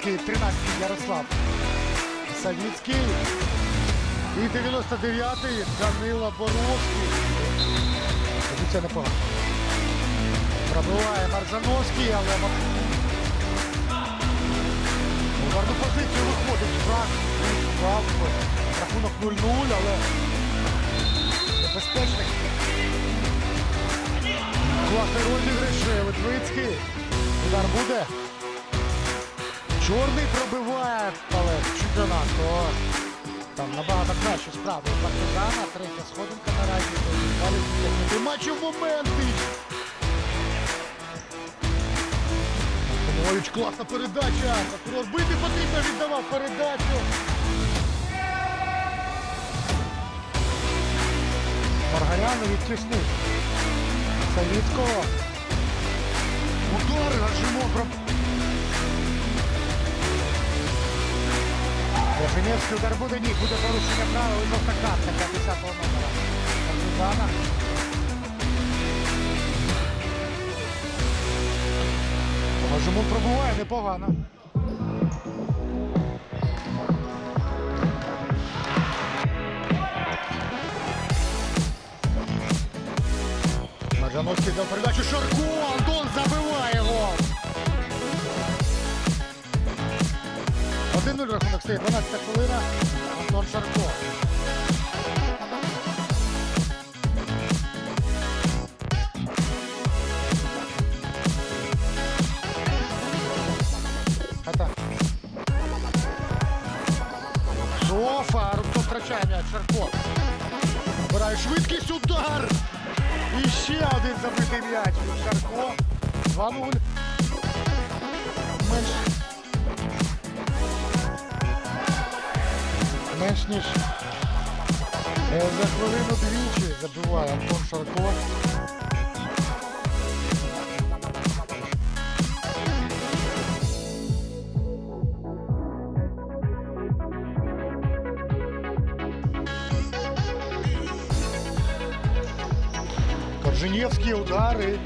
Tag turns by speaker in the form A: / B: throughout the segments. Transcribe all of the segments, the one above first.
A: Станіслав Савіцький. І 99-й Данила Боровський. Позиція непогана. Пробиває Маржановський, але у гарну позицію виходить Франк. Впав. Рахунок 0-0, але небезпечний. Класний розіграш Литвицький. Удар буде. Чорний пробиває, але чемпіонат, то там набагато краще справи. Партизана, третя сходинка наразі. Далі тягнути матчів моменти. Комович, класна передача. Прокурор бити потрібно, віддавав передачу. Маргаряну відтіснив. Савіцького. Удар Гажимо Женевський удар буде ні, буде порушення правил і жовта картка 50-го номера. Партизана. Гажимо пробуває непогано. Маржановський дав передачу Шарко, 1-0 рахунок стає, 12 хвилина. Антон Шарко. Софа, Рубцов втрачає м'яч, Шарко. Збирає швидкість, удар. І ще один забитий м'яч Шарко. 2-0. Менш... Менш ніж е, за хвилину двічі забиває Антон Шарко. Корженевські удари.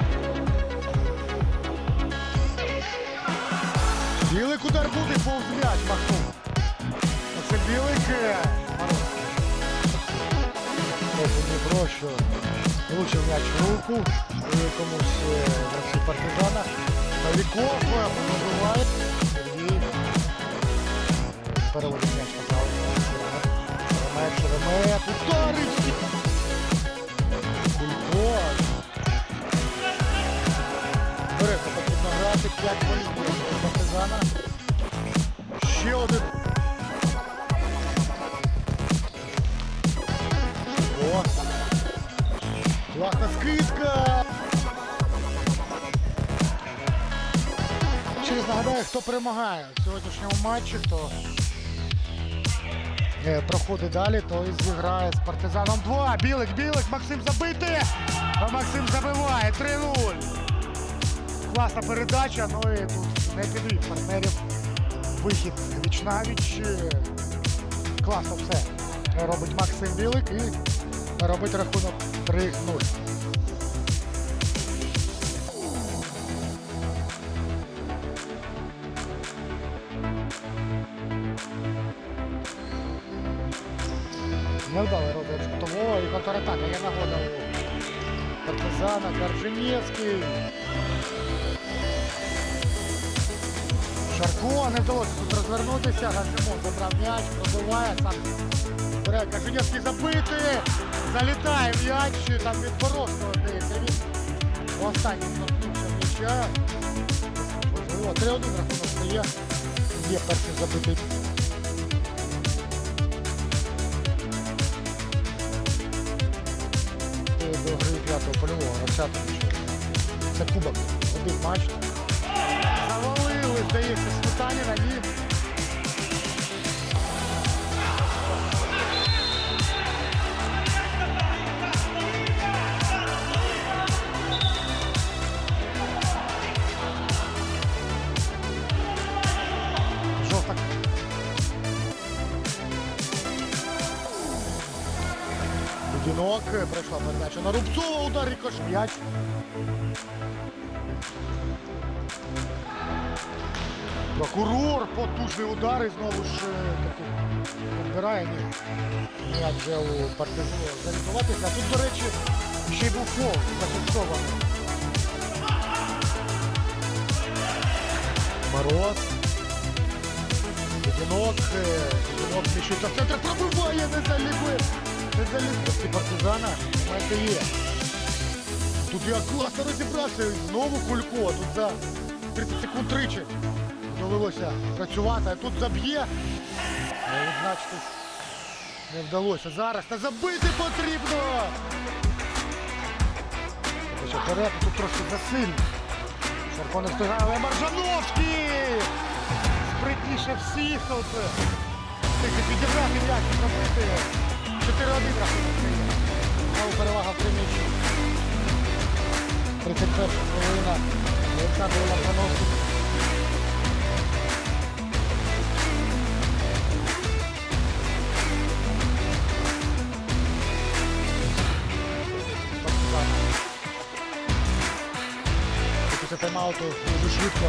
A: Білик удар буде, повз м'яч махнув. Оце білик. е, Мороз. Ось Дніпро, що влучив м'яч в руку е, комусь е, гравців партизана. Павліков е, пробиває. Сергій е, переводить м'яч направо. Шеремет, Шеремет, удари всі. Кулько. Береться потрібно грати 5 голів партизана. Ще один. Класна скидка! Через нагадаю, хто перемагає в сьогоднішньому матчі, хто е, проходить далі, той зіграє з партизаном 2. Білик, білик, Максим забити! А Максим забиває 3-0. Класна передача, ну і тут не підвів партнерів. Вихід віч навіч. Класно все. Робить Максим Білик і робить рахунок 3-0. Невдалий розгляд кутового і контратака. Є нагода у партизана Корженєвський. Шарко не вдалося тут розвернутися. Гажимов забрав м'яч, пробиває сам. Бере Каженєвський забити. Залітає м'яч, там від Боровського здається. Він останнім торкнувся м'яча. Можливо, 3-1 рахунок стає. Є перший забитий. До гри п'ятого польового, 20 Це кубок. Один матч. Завалили, здається, Сметаніна. Ні. Жовта. Е, пройшла передача на Рубцова, удар рікош м'яч. Прокурор, потужний удар і знову ж е, таку підбирає. М'яч вже у партизану зарятуватися. Тут, до речі, ще й був фол зафіксований. Мороз. Одинок, одинок зміщується в центр, пробиває, не залівив. Залівив. Партизана, це є. Тут я класно розібрався, знову кулько. Тут за 30 секунд тричі довелося працювати, а тут заб'є. Не вдалося. Зараз та забити потрібно. Хоча тут трошки засильно. Шарко не встигає, але Маржановський! Спритніше всіх тут. Встигли підібрати м'яч і зробити. 4-1 рахунок. Знову перевага в три м'ячі. 31 хвилина. Олександр Маржановський. Партизан. Після тайм-ауту дуже швидко.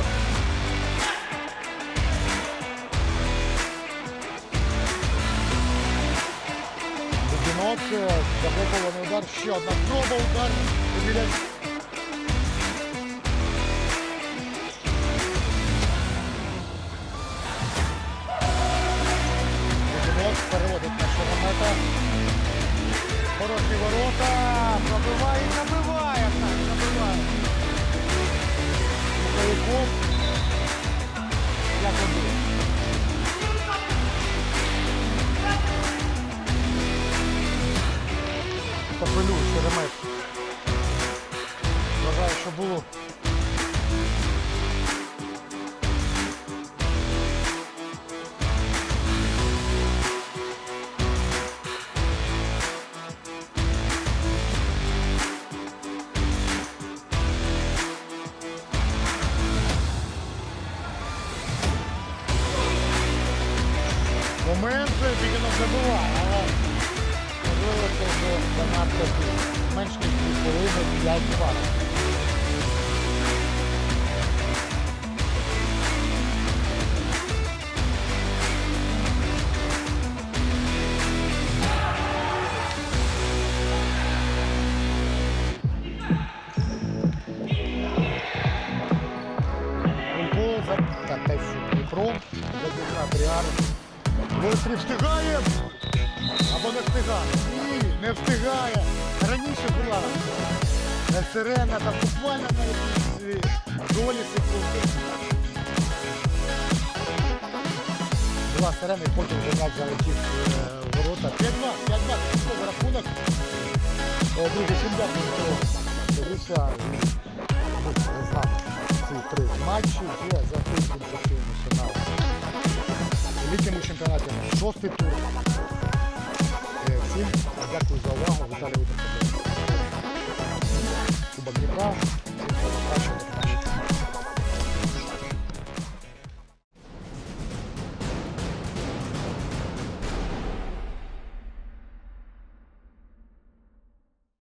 A: Будинок, заблокований удар, ще одна спроба удар. Будинок переводить нашого мета. Хороші ворота. Пробиває і забиває. Так. Михайлюков. Капелюш, Шеремет. Вважаю, що було. Момент Бігінов забуває, можливо це занадто менш ніж 2 хвилини 5 2 Футбол за та Тайфун Дніпро, для Дніпра Тріар. Вострів встигає або не встигає. Ні, не встигає. Раніше була е, сирена там буквально на якісь е, долі секунди. Була сирена і потім м'яч залетів е, в ворота. 5-2, 5-2, це рахунок. Друзі, всім дякую, що дивився. Ці три матчі вже за тиждень фінал. У літньому чемпіонаті шостий тур. vous envoie, on vous